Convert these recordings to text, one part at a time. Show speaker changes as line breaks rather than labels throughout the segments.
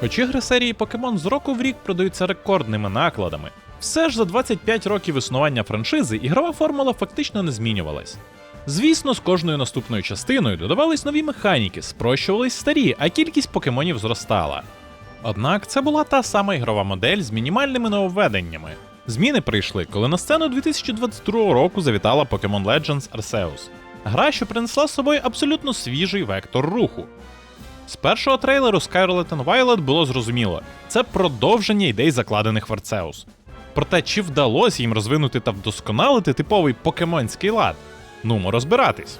Хоч ігри серії Покемон з року в рік продаються рекордними накладами, все ж за 25 років існування франшизи ігрова формула фактично не змінювалась. Звісно, з кожною наступною частиною додавались нові механіки, спрощувались старі, а кількість покемонів зростала. Однак це була та сама ігрова модель з мінімальними нововведеннями. Зміни прийшли, коли на сцену 2022 року завітала Pokemon Legends Arceus. Гра, що принесла з собою абсолютно свіжий вектор руху. З першого трейлеру Scarlet and Violet було зрозуміло, це продовження ідей, закладених в Arceus. Проте, чи вдалося їм розвинути та вдосконалити типовий покемонський лад? Нумо розбиратись.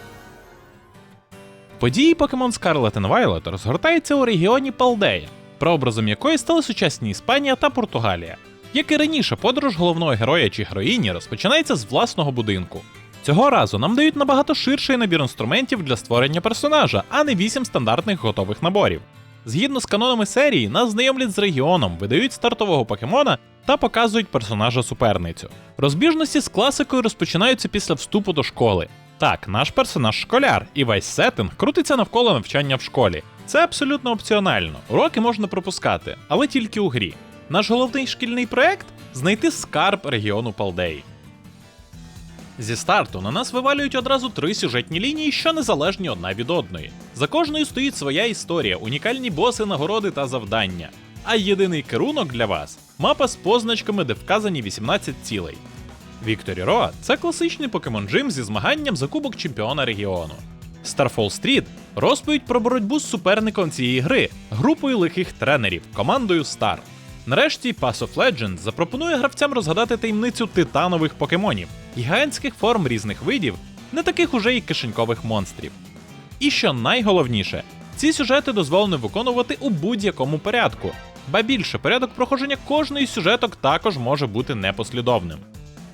Події Pokemon Scarlet and Violet розгортаються у регіоні Палдея, прообразом якої стали сучасні Іспанія та Португалія. Як і раніше, подорож головного героя чи героїні розпочинається з власного будинку. Цього разу нам дають набагато ширший набір інструментів для створення персонажа, а не вісім стандартних готових наборів. Згідно з канонами серії, нас знайомлять з регіоном, видають стартового покемона та показують персонажа суперницю. Розбіжності з класикою розпочинаються після вступу до школи. Так, наш персонаж школяр, і весь сеттинг крутиться навколо навчання в школі. Це абсолютно опціонально. Уроки можна пропускати, але тільки у грі. Наш головний шкільний проект знайти скарб регіону Палдеї. Зі старту на нас вивалюють одразу три сюжетні лінії, що незалежні одна від одної. За кожною стоїть своя історія, унікальні боси, нагороди та завдання. А єдиний керунок для вас мапа з позначками, де вказані 18 цілей. Вікторі Роа це класичний покемон Джим зі змаганням за кубок чемпіона регіону. Starfall Street розповідь про боротьбу з суперником цієї гри, групою лихих тренерів, командою Star. Нарешті Pass of Legends запропонує гравцям розгадати таємницю титанових покемонів, гігантських форм різних видів, не таких уже й кишенькових монстрів. І що найголовніше, ці сюжети дозволено виконувати у будь-якому порядку, ба більше порядок проходження кожної сюжеток також може бути непослідовним.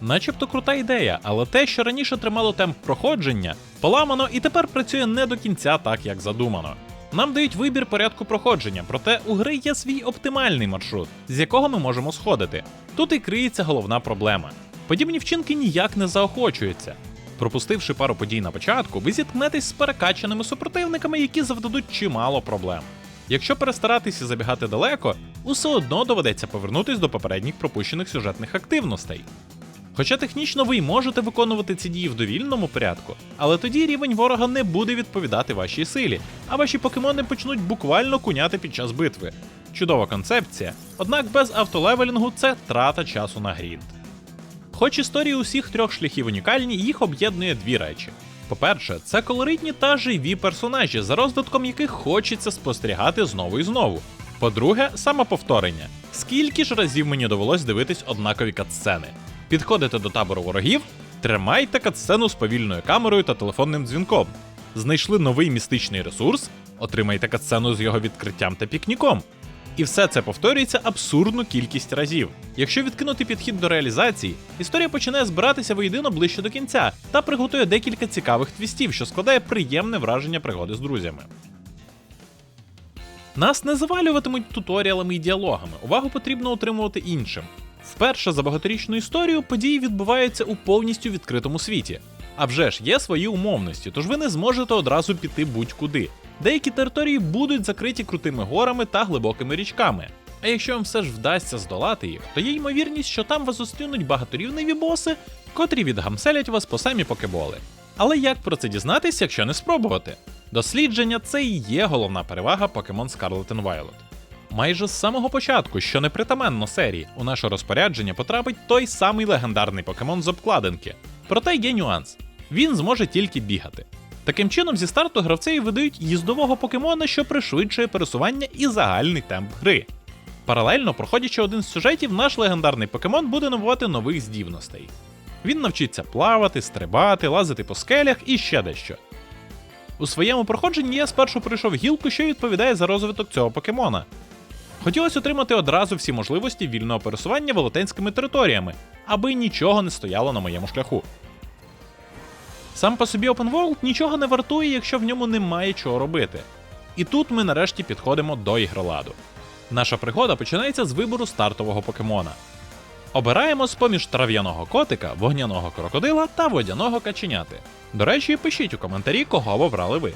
Начебто крута ідея, але те, що раніше тримало темп проходження, поламано і тепер працює не до кінця так, як задумано. Нам дають вибір порядку проходження, проте у гри є свій оптимальний маршрут, з якого ми можемо сходити. Тут і криється головна проблема. Подібні вчинки ніяк не заохочуються. Пропустивши пару подій на початку, ви зіткнетесь з перекачаними супротивниками, які завдадуть чимало проблем. Якщо перестаратися забігати далеко, усе одно доведеться повернутись до попередніх пропущених сюжетних активностей. Хоча технічно ви й можете виконувати ці дії в довільному порядку, але тоді рівень ворога не буде відповідати вашій силі, а ваші покемони почнуть буквально куняти під час битви. Чудова концепція, однак без автолевелінгу це трата часу на грінд. Хоч історії усіх трьох шляхів унікальні, їх об'єднує дві речі. По-перше, це колоритні та живі персонажі, за розвитком яких хочеться спостерігати знову і знову. По-друге, самоповторення. Скільки ж разів мені довелось дивитись однакові катсцени? Підходите до табору ворогів, тримайте катсцену з повільною камерою та телефонним дзвінком. Знайшли новий містичний ресурс, отримайте катсцену з його відкриттям та пікніком. І все це повторюється абсурдну кількість разів. Якщо відкинути підхід до реалізації, історія починає збиратися воєдино ближче до кінця та приготує декілька цікавих твістів, що складає приємне враження пригоди з друзями. Нас не завалюватимуть туторіалами і діалогами, увагу потрібно отримувати іншим. Вперше за багаторічну історію події відбуваються у повністю відкритому світі. А вже ж є свої умовності, тож ви не зможете одразу піти будь-куди. Деякі території будуть закриті крутими горами та глибокими річками. А якщо вам все ж вдасться здолати їх, то є ймовірність, що там вас зустрінуть багаторівневі боси, котрі відгамселять вас по самі покеболи. Але як про це дізнатися, якщо не спробувати? Дослідження це і є головна перевага Pokemon Scarlet and Violet. Майже з самого початку, що непритаманно серії, у наше розпорядження потрапить той самий легендарний покемон з обкладинки. Проте є нюанс: він зможе тільки бігати. Таким чином, зі старту гравцеві видають їздового покемона, що пришвидшує пересування і загальний темп гри. Паралельно, проходячи один з сюжетів, наш легендарний покемон буде набувати нових здібностей. Він навчиться плавати, стрибати, лазити по скелях і ще дещо. У своєму проходженні я спершу пройшов гілку, що відповідає за розвиток цього покемона. Хотілося отримати одразу всі можливості вільного пересування велетенськими територіями, аби нічого не стояло на моєму шляху. Сам по собі Open World нічого не вартує, якщо в ньому немає чого робити. І тут ми нарешті підходимо до ігроладу. Наша пригода починається з вибору стартового покемона. Обираємо з поміж трав'яного котика, вогняного крокодила та водяного каченяти. До речі, пишіть у коментарі, кого обрали ви.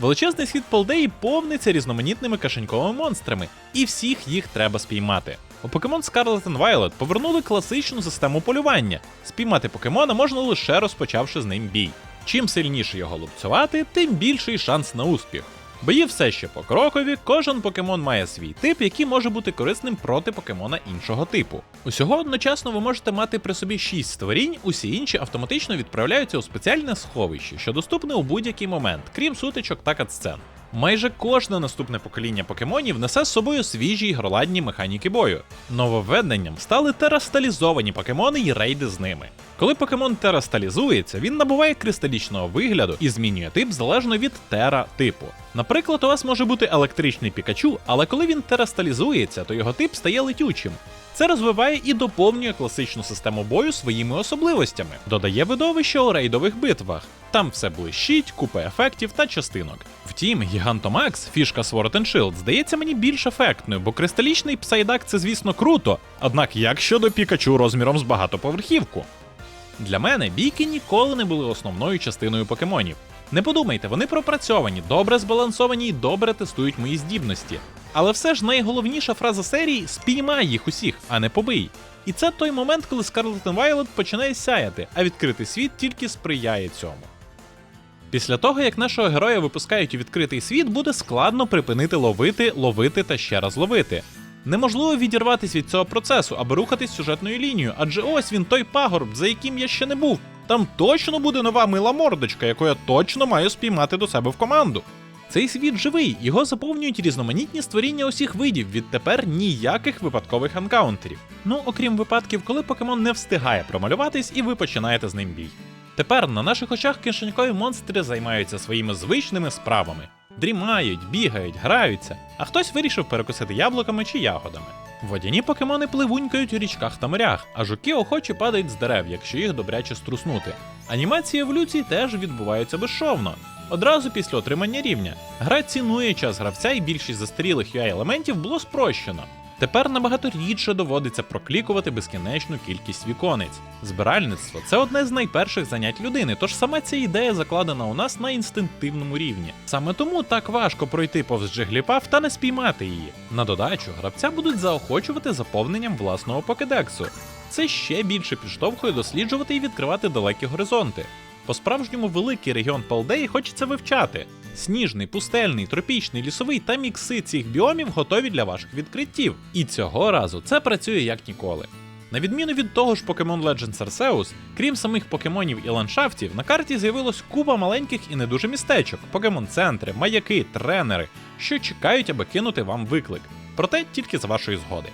Величезний світ Полдеї повниться різноманітними кишеньковими монстрами, і всіх їх треба спіймати. У Pokemon Scarlet and Violet повернули класичну систему полювання. Спіймати покемона можна лише розпочавши з ним бій. Чим сильніше його лупцювати, тим більший шанс на успіх. Бої все ще покрокові, кожен покемон має свій тип, який може бути корисним проти покемона іншого типу. Усього одночасно ви можете мати при собі 6 створінь, усі інші автоматично відправляються у спеціальне сховище, що доступне у будь-який момент, крім сутичок та катсцен. Майже кожне наступне покоління покемонів несе з собою свіжі ігроладні механіки бою. Нововведенням стали терасталізовані покемони і рейди з ними. Коли покемон терасталізується, він набуває кристалічного вигляду і змінює тип залежно від тера типу. Наприклад, у вас може бути електричний пікачу, але коли він терасталізується, то його тип стає летючим. Це розвиває і доповнює класичну систему бою своїми особливостями, додає видовище у рейдових битвах. Там все блищить, купа ефектів та частинок. Втім, Гігантомакс, фішка Sword and Shield, здається мені більш ефектною, бо кристалічний псайдак це, звісно, круто. Однак як щодо пікачу розміром з багатоповерхівку? Для мене бійки ніколи не були основною частиною покемонів. Не подумайте, вони пропрацьовані, добре збалансовані і добре тестують мої здібності. Але все ж найголовніша фраза серії спіймай їх усіх, а не побий. І це той момент, коли Scarlet Violet починає сяяти, а відкритий світ тільки сприяє цьому. Після того, як нашого героя випускають у відкритий світ, буде складно припинити ловити, ловити та ще раз ловити. Неможливо відірватися від цього процесу, аби рухатись сюжетною лінією, адже ось він той пагорб, за яким я ще не був. Там точно буде нова мила мордочка, яку я точно маю спіймати до себе в команду. Цей світ живий, його заповнюють різноманітні створіння усіх видів, відтепер ніяких випадкових анкаунтерів. Ну, окрім випадків, коли покемон не встигає промалюватись і ви починаєте з ним бій. Тепер на наших очах кишенькові монстри займаються своїми звичними справами. Дрімають, бігають, граються, а хтось вирішив перекусити яблуками чи ягодами. Водяні покемони пливунькають у річках та морях, а жуки охоче падають з дерев, якщо їх добряче струснути. Анімації еволюції теж відбуваються безшовно. Одразу після отримання рівня. Гра цінує час гравця, і більшість застарілих UI елементів було спрощено. Тепер набагато рідше доводиться проклікувати безкінечну кількість віконець. Збиральництво це одне з найперших занять людини, тож сама ця ідея закладена у нас на інстинктивному рівні. Саме тому так важко пройти повз Джигліпав та не спіймати її. На додачу, гравця будуть заохочувати заповненням власного покедексу. Це ще більше підштовхує досліджувати і відкривати далекі горизонти. По-справжньому великий регіон Палдеї хочеться вивчати. Сніжний, пустельний, тропічний, лісовий та мікси цих біомів готові для ваших відкриттів. І цього разу це працює як ніколи. На відміну від того ж Pokemon Legends Arceus, крім самих покемонів і ландшафтів, на карті з'явилось купа маленьких і не дуже містечок, покемон-центри, маяки, тренери, що чекають, аби кинути вам виклик. Проте тільки з вашої згоди.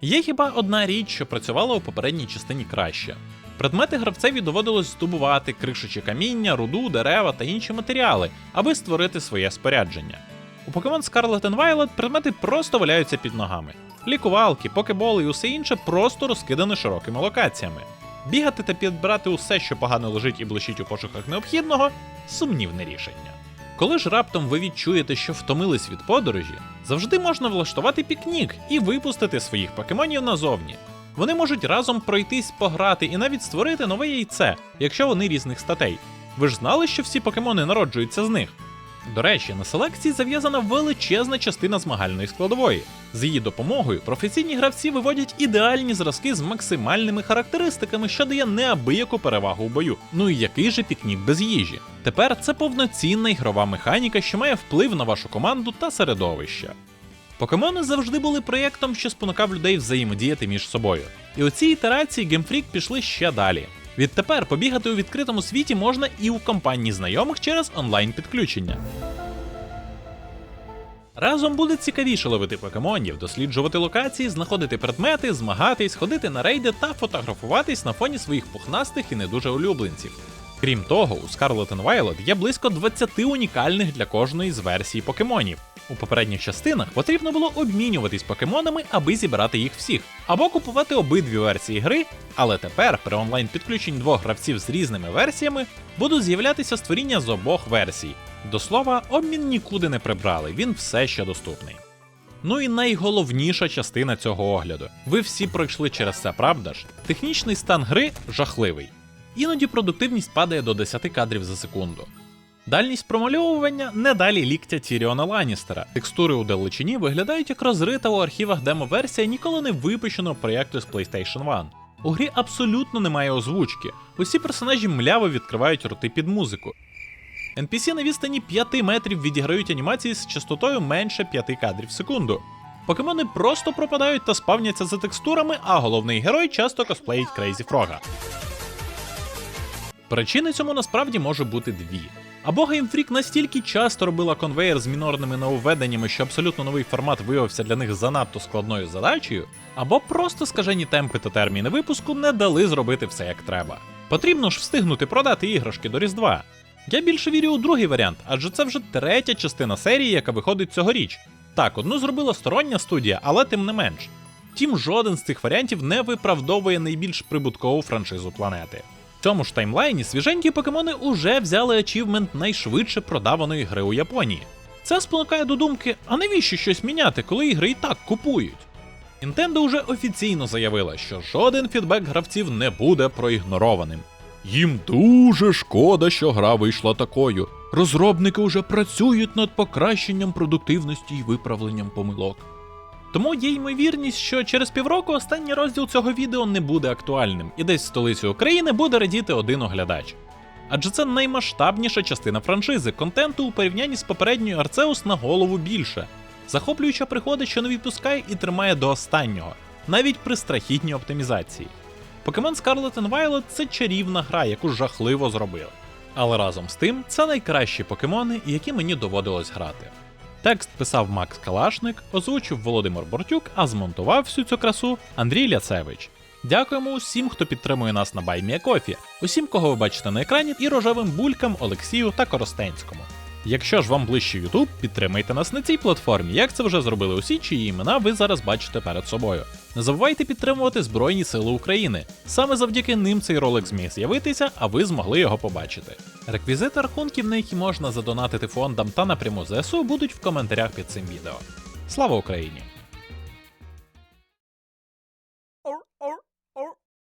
Є хіба одна річ, що працювала у попередній частині краще. Предмети гравцеві доводилось здобувати, кришучи каміння, руду, дерева та інші матеріали, аби створити своє спорядження. У Pokemon Scarlet and Violet предмети просто валяються під ногами. Лікувалки, покеболи і усе інше просто розкидане широкими локаціями. Бігати та підбирати усе, що погано лежить і блищить у пошуках необхідного сумнівне рішення. Коли ж раптом ви відчуєте, що втомились від подорожі, завжди можна влаштувати пікнік і випустити своїх покемонів назовні. Вони можуть разом пройтись, пограти і навіть створити нове яйце, якщо вони різних статей. Ви ж знали, що всі покемони народжуються з них? До речі, на селекції зав'язана величезна частина змагальної складової. З її допомогою професійні гравці виводять ідеальні зразки з максимальними характеристиками, що дає неабияку перевагу у бою. Ну і який же пікнік без їжі? Тепер це повноцінна ігрова механіка, що має вплив на вашу команду та середовище. Покемони завжди були проєктом, що спонукав людей взаємодіяти між собою. І у цій ітерації Game пішли ще далі. Відтепер побігати у відкритому світі можна і у компанії знайомих через онлайн підключення. Разом буде цікавіше ловити покемонів, досліджувати локації, знаходити предмети, змагатись, ходити на рейди та фотографуватись на фоні своїх пухнастих і не дуже улюбленців. Крім того, у Scarlet and Violet є близько 20 унікальних для кожної з версій покемонів. У попередніх частинах потрібно було обмінюватись покемонами, аби зібрати їх всіх, або купувати обидві версії гри, але тепер при онлайн підключенні двох гравців з різними версіями будуть з'являтися створіння з обох версій. До слова, обмін нікуди не прибрали, він все ще доступний. Ну і найголовніша частина цього огляду. Ви всі пройшли через це, правда ж? Технічний стан гри жахливий. Іноді продуктивність падає до 10 кадрів за секунду. Дальність промальовування не далі ліктя Тіріона Ланністера. Текстури у далечині виглядають як розрита у архівах демо-версія ніколи не випущеного проєкту з PlayStation 1. У грі абсолютно немає озвучки. Усі персонажі мляво відкривають роти під музику. NPC на відстані 5 метрів відіграють анімації з частотою менше 5 кадрів в секунду. Покемони просто пропадають та спавняться за текстурами, а головний герой часто косплеїть Крейзі Фрога. Причини цьому насправді може бути дві. Або Freak настільки часто робила конвейер з мінорними нововведеннями, що абсолютно новий формат виявився для них занадто складною задачею, або просто скажені темпи та терміни випуску не дали зробити все як треба. Потрібно ж встигнути продати іграшки до Різдва. Я більше вірю у другий варіант, адже це вже третя частина серії, яка виходить цьогоріч. Так, одну зробила стороння студія, але тим не менш. Втім, жоден з цих варіантів не виправдовує найбільш прибуткову франшизу планети. В цьому ж таймлайні свіженькі покемони уже взяли ачівмент найшвидше продаваної гри у Японії. Це спонукає до думки, а навіщо щось міняти, коли ігри і так купують? Nintendo уже офіційно заявила, що жоден фідбек гравців не буде проігнорованим. Їм дуже шкода, що гра вийшла такою. Розробники вже працюють над покращенням продуктивності і виправленням помилок. Тому є ймовірність, що через півроку останній розділ цього відео не буде актуальним, і десь в столиці України буде радіти один оглядач. Адже це наймасштабніша частина франшизи, контенту у порівнянні з попередньою Арцеус на голову більше. Захоплююча приходить, що не відпускає і тримає до останнього, навіть при страхітній оптимізації. Покемон Scarlet and Violet це чарівна гра, яку жахливо зробили. Але разом з тим, це найкращі покемони, які мені доводилось грати. Текст писав Макс Калашник, озвучив Володимир Бортюк, а змонтував всю цю красу Андрій Ляцевич. Дякуємо усім, хто підтримує нас на Баймія Кофі, усім, кого ви бачите на екрані, і рожевим булькам Олексію та Коростенському. Якщо ж вам ближче YouTube, підтримайте нас на цій платформі, як це вже зробили усі, чиї імена ви зараз бачите перед собою. Не забувайте підтримувати Збройні Сили України. Саме завдяки ним цей ролик зміг з'явитися, а ви змогли його побачити. Реквізити рахунків, на які можна задонатити фондам та напряму ЗСУ, будуть в коментарях під цим відео. Слава Україні!